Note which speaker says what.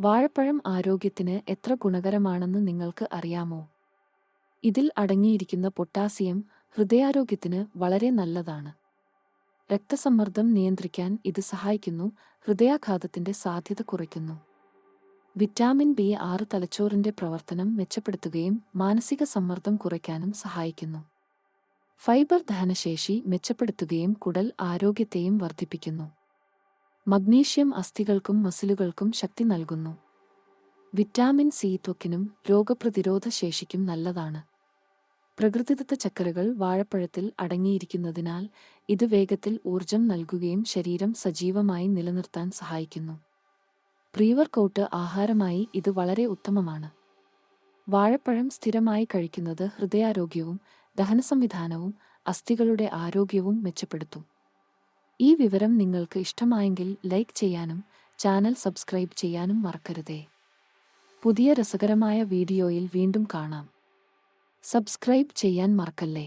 Speaker 1: വാഴപ്പഴം ആരോഗ്യത്തിന് എത്ര ഗുണകരമാണെന്ന് നിങ്ങൾക്ക് അറിയാമോ? ഇതിൽ അടങ്ങിയിരിക്കുന്ന പൊട്ടാസ്യം ഹൃദയാരോഗ്യത്തിന് വളരെ നല്ലതാണ്. രക്തസമ്മർദ്ദം നിയന്ത്രിക്കാൻ ഇത് സഹായിക്കുന്നു ഹൃദയാഘാതത്തിന്റെ സാധ്യത കുറയ്ക്കുന്നു. വിറ്റാമിൻ ബി ആറ് തലച്ചോറിന്റെ പ്രവർത്തനം മെച്ചപ്പെടുത്തുകയും മാനസിക സമ്മർദ്ദം കുറയ്ക്കാനും സഹായിക്കുന്നു. ഫൈബർ ദഹനശേഷി മെച്ചപ്പെടുത്തുകയും കുടൽ ആരോഗ്യത്തെയും വർദ്ധിപ്പിക്കുന്നു. മഗ്നീഷ്യം അസ്ഥികൾക്കും മസിലുകൾക്കും ശക്തി നൽകുന്നു. വിറ്റാമിൻ സി ത്വക്കിനും രോഗപ്രതിരോധ ശേഷിക്കും നല്ലതാണ്. പ്രകൃതിദത്ത ചക്കരകൾ വാഴപ്പഴത്തിൽ അടങ്ങിയിരിക്കുന്നതിനാൽ ഇത് വേഗത്തിൽ ഊർജം നൽകുകയും ശരീരം സജീവമായി നിലനിർത്താൻ സഹായിക്കുന്നു. പ്രീവർക്കൗട്ട് കോട്ട് ആഹാരമായി ഇത് വളരെ ഉത്തമമാണ്. വാഴപ്പഴം സ്ഥിരമായി കഴിക്കുന്നത് ഹൃദയാരോഗ്യവും ദഹനസംവിധാനവും അസ്ഥികളുടെ ആരോഗ്യവും മെച്ചപ്പെടുത്തും. ഈ വിവരം നിങ്ങൾക്ക് ഇഷ്ടമായെങ്കിൽ ലൈക്ക് ചെയ്യാനും ചാനൽ സബ്സ്ക്രൈബ് ചെയ്യാനും മറക്കരുതേ. പുതിയ രസകരമായ വീഡിയോയിൽ വീണ്ടും കാണാം. സബ്സ്ക്രൈബ് ചെയ്യാൻ മറക്കല്ലേ?